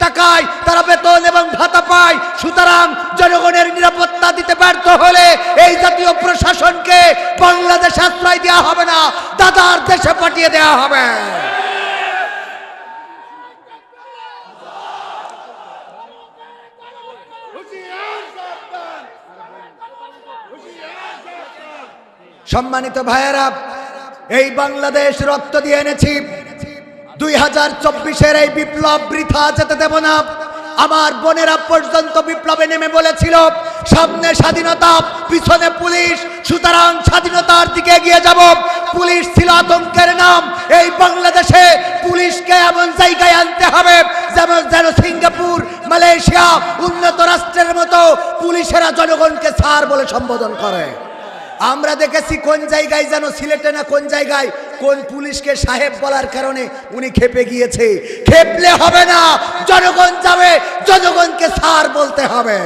টাকায় তারা বেতন এবং ভাতা পায়। সুতরাং জনগণের নিরাপত্তা দিতে ব্যর্থ হলে এই জাতীয় প্রশাসনকে বাংলাদেশ আশ্রয় দেওয়া হবে না, দাদার দেশে পাঠিয়ে দেওয়া হবে। সম্মানিত ভাইয়েরা, এই বাংলাদেশ রক্ত দিয়ে এনেছি। দুই হাজার চব্বিশের এই বিপ্লব বৃথা যেতে দেব না। আমার বোনেরা পর্যন্ত বিপ্লবে নেমে বলেছিল, সামনে স্বাধীনতা, পিছনে পুলিশ, সুতরাং স্বাধীনতার দিকে এগিয়ে যাব। পুলিশ ছিল আতঙ্কের নাম। এই বাংলাদেশে পুলিশকে এমন জায়গায় আনতে হবে যেমন যেন সিঙ্গাপুর, মালয়েশিয়া, উন্নত রাষ্ট্রের মতো পুলিশেরা জনগণকে স্যার বলে সম্বোধন করে। আমরা দেখেছি কোন জায়গায় যেন সিলেটে না কোন জায়গায় কোন পুলিশকে সাহেব বলার কারণে উনি খেপে গিয়েছে। খেপলে হবে না, জনগণ যাবে, জনগণকে সার বলতে হবে।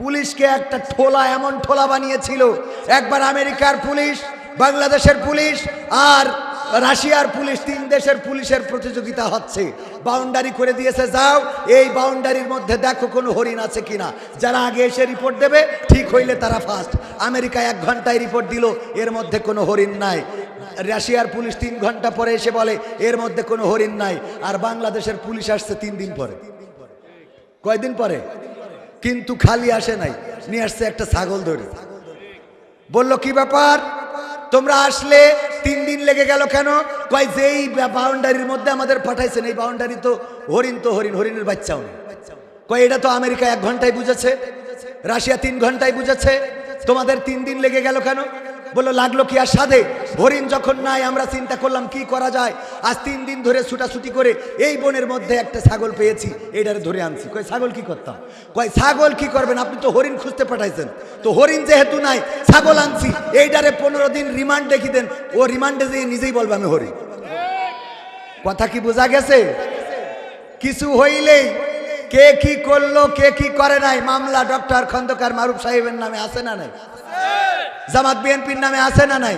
পুলিশকে একটা ঠোলা এমন ঠোলা বানিয়েছিল, একবার আমেরিকার পুলিশ, বাংলাদেশের পুলিশ, আর রাশিয়ার পুলিশ তিন দেশের পুলিশের প্রতিযোগিতা হচ্ছে। বাউন্ডারি করে দিয়েছে, যাও, এই বাউন্ডারির মধ্যে দেখো কোনো হরিণ আছে কিনা। যারা আগে এসে রিপোর্ট দেবে, ঠিক হইলে তারা ফার্স্ট আমেরিকা এক ঘন্টায় রিপোর্ট দিল, এর মধ্যে কোনো হরিণ নাই। রাশিয়ার পুলিশ তিন ঘণ্টা পরে এসে বলে, এর মধ্যে কোনো হরিণ নাই। আর বাংলাদেশের পুলিশ আসছে তিন দিন পরে। কয়দিন পরে? কিন্তু খালি আসে নাই। নিয়ে আসছে একটা ছাগল ধরে। বলল, কি ব্যাপার? তোমরা আসলে তিন দিন লেগে গেল কেন? কয়, যেই বাউন্ডারির মধ্যে আমাদের পাঠাইছেন, এই বাউন্ডারি তো হরিণ তো হরিণ, হরিণের বাচ্চাও নেই। কয়, এটা তো আমেরিকা এক ঘন্টায় বুঝেছে, রাশিয়া তিন ঘন্টায় বুঝেছে, তোমাদের তিন দিন লেগে গেল কেন? বলল, লাগল কি আর সাধে? হরিণ যখন নাই, আমরা চিন্তা করলাম, কি করা যায়? আজ তিন দিন ধরে ছুটাছুটি করে এই বনের মধ্যে একটা ছাগল পেয়েছি এইটারে ধরে আনছি। কয়, ছাগল কি করতাম? কয়, ছাগল কি করবেন? আপনি তো হরিণ খুঁজতে পাঠাইছেন। তো হরিণ যেহেতু নাই, ছাগল আনছি, এইটারে পনেরো দিন রিমান্ড দেখি দেন। ও রিমান্ডে যেয়ে নিজেই বলবে আমি হরিণ। কথা কি বোঝা গেছে? কিছু হইলেই কে কি করল, কে কি করে নাই, মামলা ডক্টর খন্দকার মারুফ সাহেবের নামে আছে না নাই? জামাত বিএনপির নামে আছে না নাই?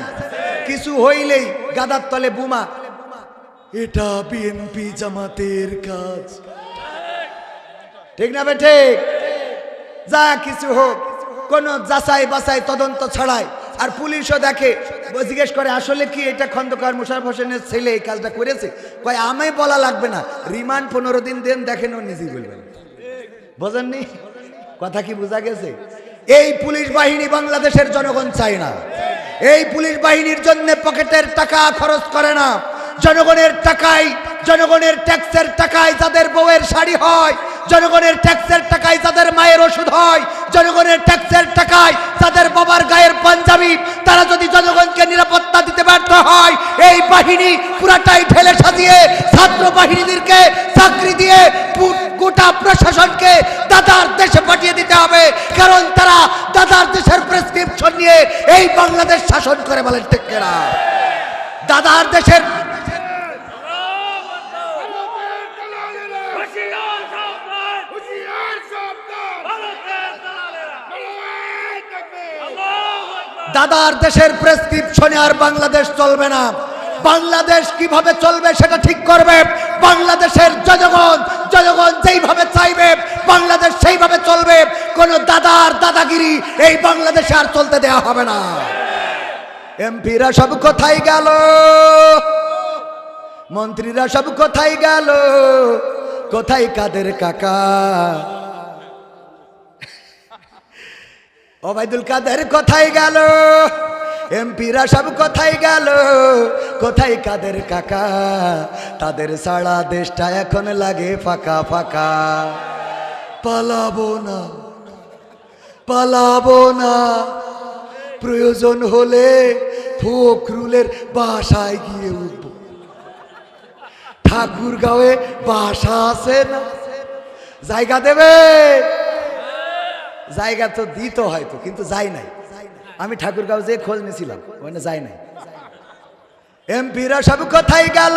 কিছু হইলেই গাদার তলে বুমা। এটা বিএনপি জামাতের কাজ। ঠিক না ঠিক? যা কিছু হোক, কোন যাচাই বাছাই তদন্ত ছাড়াই আর পুলিশও দেখে। জিজ্ঞেস করে, আসলে কি এটা খন্দকার মুশারফ হোসেনের ছেলে এই কাজটা করেছে? কয় আমি বলা লাগবে না। রিমান্ড পনেরো দিন দেন, দেখেন ও নিজেই বলবেন। বোঝেননি? কথা কি বোঝা গেছে? এই পুলিশ বাহিনী বাংলাদেশের জনগণ চায় না। এই পুলিশ বাহিনীর জন্য পকেটের টাকা খরচ করে না। জনগণের টাকায় জনগণের ট্যাক্সের টাকায় যাদের বউয়ের শাড়ি হয় জনগণের ট্যাক্সের টাকায় যাদের মায়ের ওষুধ হয়, জনগণের ট্যাক্সের টাকায় যাদের বাবার গায়ের পাঞ্জাবি, তারা যদি জনগণকে নিরাপত্তা দিতে ব্যর্থ হয়, এই বাহিনী পুরাটাই ঢেলে সাজিয়ে ছাত্র বাহিনীদেরকে চাকরি দিয়ে গোটা প্রশাসনকে দাদার দেশে পাঠিয়ে দিতে হবে। কারণ তারা দাদার দেশের প্রেসক্রিপশন নিয়ে এই বাংলাদেশ শাসন করে বলেন টেকেরা দাদার দেশের দাদার দেশের প্রেসক্রিপশনে আর বাংলাদেশ চলবে না। বাংলাদেশ কীভাবে চলবে সেটা ঠিক করবে। বাংলাদেশের জনগণ জনগণ যেইভাবে চাইবে, বাংলাদেশ সেইভাবে চলবে। কোন দাদার দাদাগিরি এই বাংলাদেশে আর চলতে দেওয়া হবে না। এমপিরা সব কোথায় গেল? মন্ত্রীরা সব কোথায় গেল? কোথায় কাদের কাকা? ওবায়দুল কাদের, কোথায় গেল? এমপিরা সব কোথায় গেল? কোথায় কাদের কাকা? তাদের সারা দেশটা এখন লাগে ফাঁকা ফাঁকা। পালাবো না পালাবো না। প্রয়োজন হলে ফখরুলের বাসায় গিয়ে উঠবো। ঠাকুর গাঁয়ে বাসা আছে না? জায়গা দেবে? জায়গা তো দিত হয়তো কিন্তু যাই নাই। আমি ঠাকুরগাঁও যে খোঁজ নিয়েছিলাম ওখানে যাই নাই। এমপিরা সব কোথায় গেল?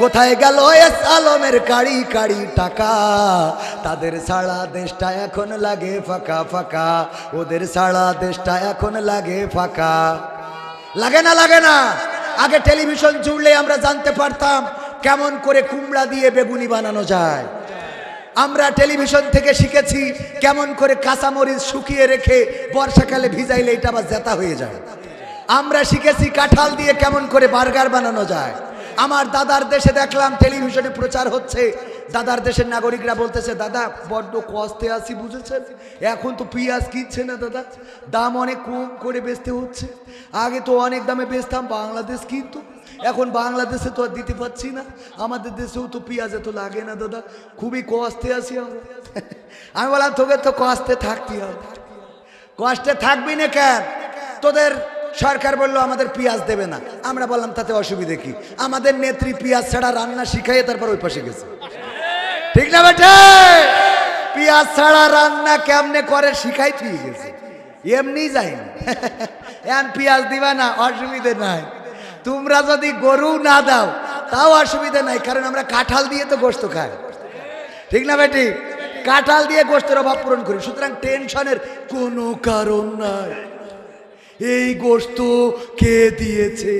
কোথায় গেল এস আলমের কাড়ি কাড়ি টাকা? তাদের সারা দেশটা এখন লাগে ফাঁকা ফাঁকা। ওদের সারা দেশটা এখন লাগে ফাঁকা। লাগে না লাগে না। আগে টেলিভিশন জুড়লে আমরা জানতে পারতাম কেমন করে কুমড়া দিয়ে বেগুনি বানানো যায়। আমরা টেলিভিশন থেকে শিখেছি কেমন করে কাঁচামরিচ শুকিয়ে রেখে বর্ষাকালে ভিজাইলে এটা আবার জেতা হয়ে যায়। আমরা শিখেছি কাঁঠাল দিয়ে কেমন করে বার্গার বানানো যায়। আমার দাদার দেশে দেখলাম টেলিভিশনে প্রচার হচ্ছে। দাদার দেশের নাগরিকরা বলতেছে, দাদা, বড্ড কষ্টে আছি, বুঝেছেন? এখন তো পেঁয়াজ কিনছে না দাদা। দাম অনেক কম করে বেচতে হচ্ছে। আগে তো অনেক দামে বেচতাম, বাংলাদেশ কিন্তু। এখন বাংলাদেশে তো আর দিতে পারছি না। আমাদের দেশেও তো পেঁয়াজ এত লাগে না দাদা। খুবই কষ্টে আছি আমরা। আমি বললাম, তোকে তো কষ্টে থাকতে হবে। কষ্টে থাকবি না কেন? তোদের সরকার বলল, আমাদের পেঁয়াজ দেবে না। আমরা বললাম, তাতে অসুবিধে কি? আমাদের নেত্রী পেঁয়াজ ছাড়া রান্না শিখাইয়ে তারপর ওই পাশে গেছে। ঠিক না বেটে? পেঁয়াজ ছাড়া রান্না কেমনে করে শিখাই ঠিক গেছে। এমনি যাইনি। এখন পেঁয়াজ দিবা না, অসুবিধে নাই। তোমরা যদি গরু না দাও, তাও অসুবিধা নাই, কারণ আমরা কাঁঠাল দিয়ে তো গোস্ত খাই। ঠিক না বেটি? কাঁঠাল দিয়ে গোস্তের অভাব পূরণ করি। সুতরাং টেনশনের কোনো কারণ নাই। এই গোস্ত কে দিয়েছে?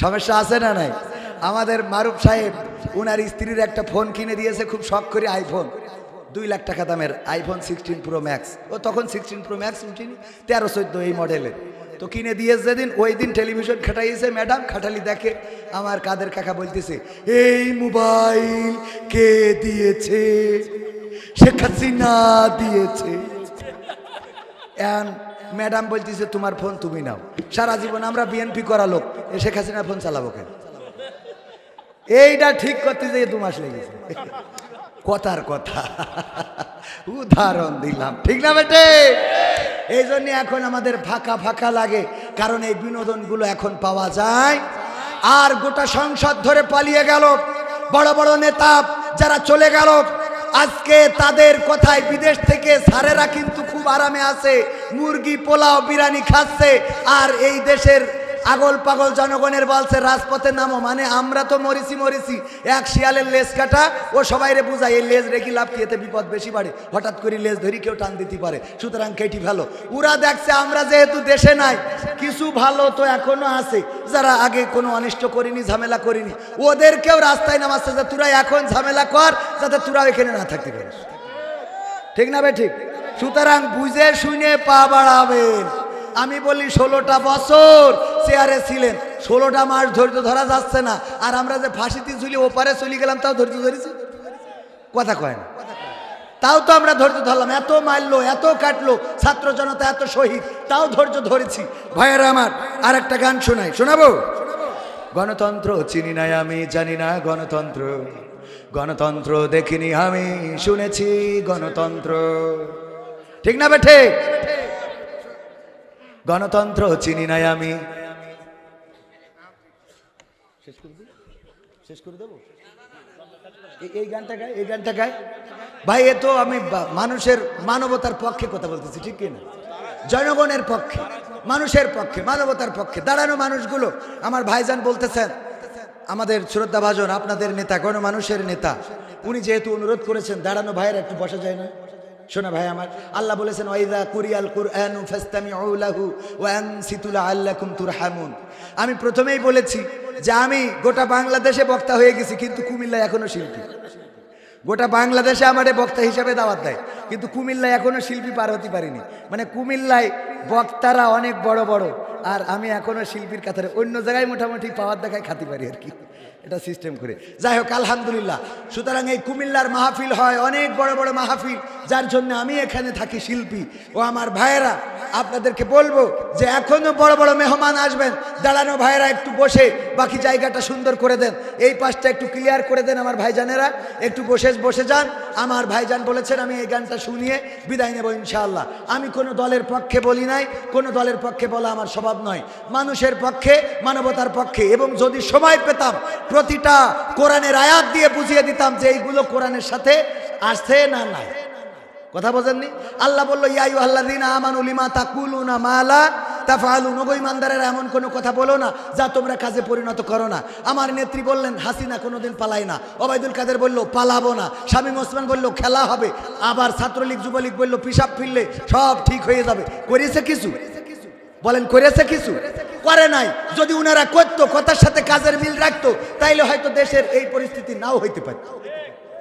সমস্যা আছে না নাই? আমাদের মারুফ সাহেব, উনার স্ত্রীর একটা ফোন কিনে দিয়েছে, খুব শখ করে আইফোন। দুই লাখ টাকা দামের আইফোন সিক্সটিন প্রো ম্যাক্স ও তখন সিক্সটিন প্রো ম্যাক্স উঠিনি, তেরো চোদ্দ এই মডেলের। তো কিনে দিয়েছে যেদিন, ওই দিন টেলিভিশন খাটাইছে, ম্যাডাম খাটালি দেখে আমার কাদের কাকা বলতেছে, এই মোবাইল কে দিয়েছে? শেখ হাসিনা দিয়েছে। এখন ম্যাডাম বলতেছে, তোমার ফোন তুমি নাও। সারা জীবন আমরা বিএনপি করা লোক। শেখ হাসিনার ফোন চালাবো কেন? এইটা ঠিক করতে যেয়ে দু মাস লেগেছে। কথার কথা। উদাহরণ দিলাম। ঠিক না বেটে? এই জন্য এখন আমাদের ফাঁকা ফাঁকা লাগে, কারণ এই বিনোদনগুলো এখন পাওয়া যায়। আর গোটা সংসদ ধরে পালিয়ে গেল। বড় বড় নেতা যারা চলে গেল, আজকে তাদের কথায় বিদেশ থেকে সারেরা কিন্তু খুব আরামে আছে, মুরগি, পোলাও, বিরিয়ানি খাচ্ছে, আর এই দেশের আগল পাগল জনগণের বলছে রাজপথে নামো মানে আমরা তো মরিছি মরিছি। এক শিয়ালের লেজ কাটা, ও সবাই রে বুঝায়, এই লেজ রেখে লাভ এতে বিপদ বেশি বাড়ে। হঠাৎ করে লেজ ধরি কেউ টান দিতে পারে। সুতরাং কেটি ভালো। ওরা দেখছে, আমরা যেহেতু দেশে নাই, কিছু ভালো তো এখনও আছে। যারা আগে কোনো অনিষ্ট করিনি, ঝামেলা করিনি, ওদেরকেও রাস্তায় নামাচ্ছে, যে তোরা এখন ঝামেলা কর, যাতে তোরা এখানে না থাকতে পারিস। ঠিক না ভাই ঠিক? সুতরাং বুঝে শুনে পা বাড়াবেন। আমি বলি, ষোলোটা বছর চেয়ারে ছিলেন। ষোলোটা মাস ধৈর্য ধরা যাচ্ছে না। আর আমরা যে ফাঁসিতে ঝুলি, ওপারে চলে গেলাম, তাও ধৈর্য ধরেছি? কথা কয় না। তাও তো আমরা ধৈর্য ধরলাম। এত মারলো, এত কাটলো, ছাত্র জনতা এত শহীদ, তাও ধৈর্য ধরেছি। ভাইয়েরা আমার আর একটা গান শোনাই। শোনাবো? গণতন্ত্র চিনি নাই আমি, জানি না গণতন্ত্র। গণতন্ত্র দেখিনি আমি, শুনেছি গণতন্ত্র। ঠিক না বেঠে গণতন্ত্র চিনি নাই আমি। এই- গানটা গায়, এই গানটা গায়। ভাই, এ তো আমি মানুষের মানবতার পক্ষে কথা বলতেছি, ঠিক কি না? জনগণের পক্ষে, মানুষের পক্ষে, মানবতার পক্ষে। দাঁড়ানো মানুষগুলো, আমার ভাইজান বলতেছেন, আমাদের শ্রদ্ধা ভাজন আপনাদের নেতা কোনো মানুষের নেতা, উনি যেহেতু অনুরোধ করেছেন, দাঁড়ানো ভাইয়ের একটু বসা যায় না। শোনা ভাই আমার, আল্লাহ বলেছেন, ওয়াইদা কুরিয়াল কুরআনু ফাস্তামিউ লাহু ওয়া আনসিতু লাআল্লাকুম তুরহামুন। আমি প্রথমেই বলেছি যে আমি গোটা বাংলাদেশে বক্তা হয়ে গেছি, কিন্তু কুমিল্লায় এখনও শিল্পী। গোটা বাংলাদেশে আমারে বক্তা হিসাবে দাওয়াত দেয়, কিন্তু কুমিল্লায় এখনও শিল্পী পার হতে পারিনি। মানে কুমিল্লায় বক্তারা অনেক বড় বড়। আর আমি এখনও শিল্পীর কাতারে অন্য জায়গায় মোটামুটি পাওয়ার দেখায় খাতে পারি আর কি। এটা সিস্টেম করে। যাই হোক, আলহামদুলিল্লাহ। সুতরাং এই কুমিল্লার মাহফিল হয় অনেক বড় বড় মাহফিল, যার জন্য আমি এখানে থাকি শিল্পী। ও আমার ভাইয়েরা, আপনাদেরকে বলব যে এখনও বড় বড় মেহমান আসবেন। দাঁড়ানো ভাইয়েরা, একটু বসে বাকি জায়গাটা সুন্দর করে দেন। এই পাশটা একটু ক্লিয়ার করে দেন আমার ভাইজানেরা। একটু বসে বসে যান। আমার ভাইজান বলেছেন, আমি এই গানটা শুনিয়ে বিদায় নেব ইনশাআল্লাহ। আমি কোনো দলের পক্ষে বলি নাই। কোনো দলের পক্ষে বলা আমার স্বভাব নয়। মানুষের পক্ষে, মানবতার পক্ষে। এবং যদি সময় পেতাম, প্রতিটা কোরআনের আয়াত দিয়ে বুঝিয়ে দিতাম যে এইগুলো কোরআনের সাথে আসছে না নাই। কথা বোঝেননি? আল্লাহ বলল ইয়াই আল্লাহ দিন আমানু লিমা তাকুলু না মালা তাফালু নবী ইমানদারেরা, এমন কোনো কথা বলো না যা তোমরা কাজে পরিণত করো না। আমার নেত্রী বললেন, হাসিনা কোনোদিন পালাই না। ওবায়দুল কাদের বলল, পালাবো না। শামীম ওসমান বলল, খেলা হবে। আবার ছাত্রলীগ, যুবলীগ বলল পিসাব ফিরলে সব ঠিক হয়ে যাবে। করেছে কিছু? বলেন, করেছে কিছু? করে নাই। যদি উনারা করতো, কথার সাথে কাজের মিল রাখতো, তাইলে হয়তো দেশের এই পরিস্থিতি নাও হইতে পারত।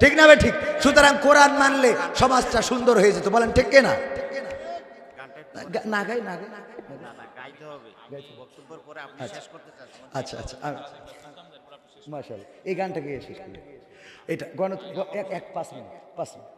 ঠিক না ঠিক? সুতরাং কোরআন মানলে সমাজটা সুন্দর হয়ে যেত। বলেন, ঠিক না, গাই আচ্ছা আচ্ছা এই গানটাকে শেষ করি। এটা গণ এক পাঁচ মিনিট পাঁচ মিনিট।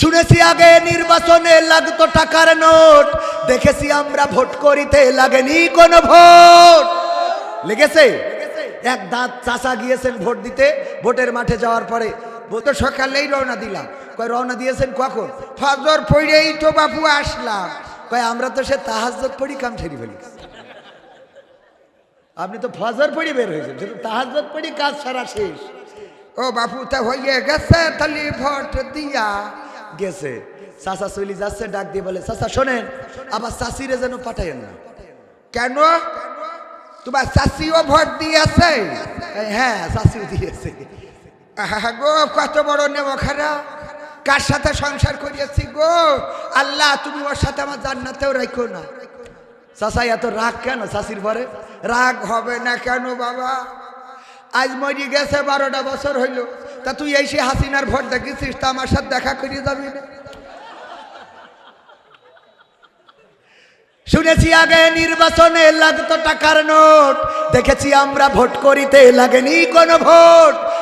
শুনেছি আগে নির্বাচনে লাগতো টাকার নোট। দেখেছি আমরা ভোট করিতে লাগেনি কোনো ভোট। লেগেছে? এক দাঁত চাষা গিয়েছেন ভোট দিতে, ভোটের মাঠে যাওয়ার পরে। বলতো সকালেই রওনা দিলাম। কয়, রওনা দিয়েছেন কখন? ফজর পড়েই তো বাপু আসলাম। কয়, আমরা তো সে তাহাজ্জত পড়ি কাম ছেড়ে ফেলি আপনি তো ফজর পড়ি বের হয়েছেন। শুধু তাহাজ্জত পড়ি কাজ সারা শেষ। ও বাপু তা হয়ে গেছে তাহলে ভোট দিয়া। গেছে। চাষা চলি যাচ্ছে ডাক দিয়ে বলে চাষা শোনেন আবার চাষিরে যেন পাঠাইয়েন না। কেন? তোমার চাষিও ভোট দিয়েছে? হ্যাঁ চাষিও দিয়েছে। গো কত বড় নেব খারাপ কার সাথে সংসার করিয়েছি গো? আল্লাহ তুমি ওর সাথে আমার জান্নাতেও রাখো না। চাষাই এত রাগ কেন চাষির পরে রাগ হবে না কেন বাবা? আজ মরি গেছে, বারোটা বছর হইল। তা তুই এসে হাসিনার ভোট দেখেছিস, তা আমার সাথে দেখা করে যাবি না। শুনেছি আগে নির্বাচনে লাগতো টাকার নোট, দেখেছি আমরা ভোট করিতে লাগেনি কোনো ভোট।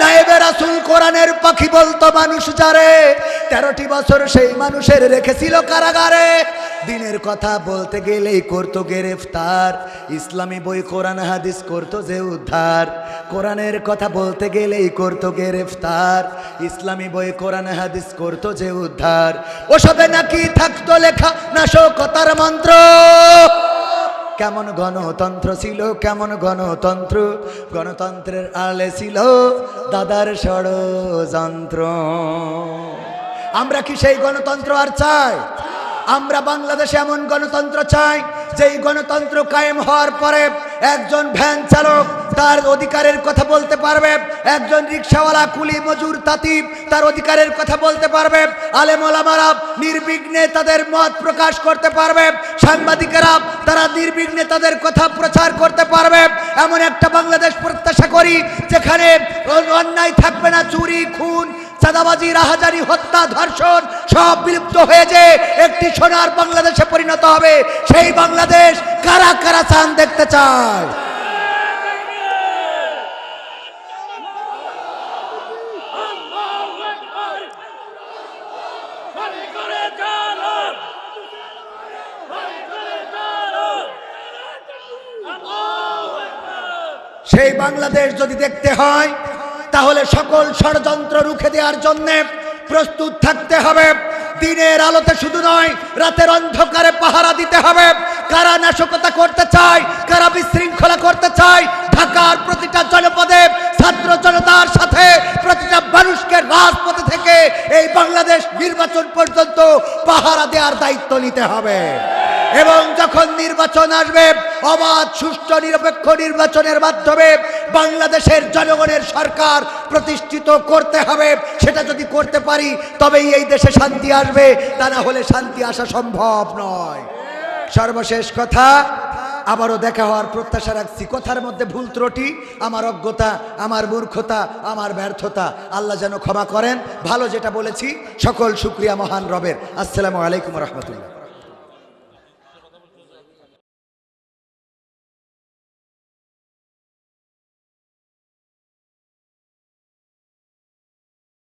নায়েবে কোরআনের পাখি বলতো মানুষ তেরোটি বছর সেই মানুষের রেখেছিল কারাগারে। দিনের কথা বলতে গেলেই করতো গ্রেফতার। ইসলামী বই কোরআন হাদিস করতো যে উদ্ধার। কথা বলতে গেলেই করতো ইসলামী বই হাদিস করতো যে উদ্ধার। ওসবে নাকি থাকতো লেখা নাশকতার মন্ত্র? কেমন গণতন্ত্র ছিল, কেমন গণতন্ত্র? গণতন্ত্রের আলে ছিল দাদার ষড়যন্ত্র। আমরা কি সেই গণতন্ত্র আর চাই? আমরা বাংলাদেশে এমন গণতন্ত্র চাই, যেই গণতন্ত্র কায়েম হওয়ার পরে একজন ভ্যান চালক তার অধিকারের কথা বলতে পারবে, একজন রিক্সাওয়ালা, কুলি, মজুর, তাঁতি তার অধিকারের কথা বলতে পারবে আলেমলামারা নির্বিঘ্নে তাদের মত প্রকাশ করতে পারবে, সাংবাদিকেরা তারা নির্বিঘ্নে তাদের কথা প্রচার করতে পারবে। এমন একটা বাংলাদেশ প্রত্যাশা করি, যেখানে অন্যায় থাকবে না, চুরি, খুন চাঁদাবাজি, রাহাজারি, হত্যা, ধর্ষণ সব বিলুপ্ত হয়ে যে একটি সোনার বাংলাদেশে পরিণত হবে। সেই বাংলাদেশ কারা কারা চান দেখতে চায়। সেই বাংলাদেশ যদি দেখতে হয় তাহলে সকল ষড়যন্ত্র রুখে দেওয়ার জন্য প্রস্তুত থাকতে হবে। দিনের আলোতে শুধু নয়, রাতের অন্ধকারে পাহারা দিতে হবে। কারা নাশকতা করতে চায়, কারা বিশৃঙ্খলা করতে চায়, ঢাকার প্রতিটা জনপদে, ছাত্র জনতার সাথে প্রতিটা মানুষকে রাজপথে থেকে এই বাংলাদেশ নির্বাচন পর্যন্ত পাহারা দেওয়ার দায়িত্ব নিতে হবে। এবং যখন নির্বাচন আসবে, অবাধ, সুষ্ঠু, নিরপেক্ষ নির্বাচনের মাধ্যমে বাংলাদেশের জনগণের সরকার প্রতিষ্ঠিত করতে হবে। সেটা যদি করতে পারি, তবেই এই দেশে শান্তি আসবে। তা না হলে শান্তি আসা সম্ভব নয়। সর্বশেষ কথা, আবারও দেখা হওয়ার প্রত্যাশা রাখছি। কথার মধ্যে ভুল ত্রুটি, আমার অজ্ঞতা, আমার মূর্খতা, আমার ব্যর্থতা, আল্লাহ যেন ক্ষমা করেন। ভালো যেটা বলেছি, সকল শুক্রিয়া মহান রবের। আসসালামু আলাইকুম রহমতুল্লাহ।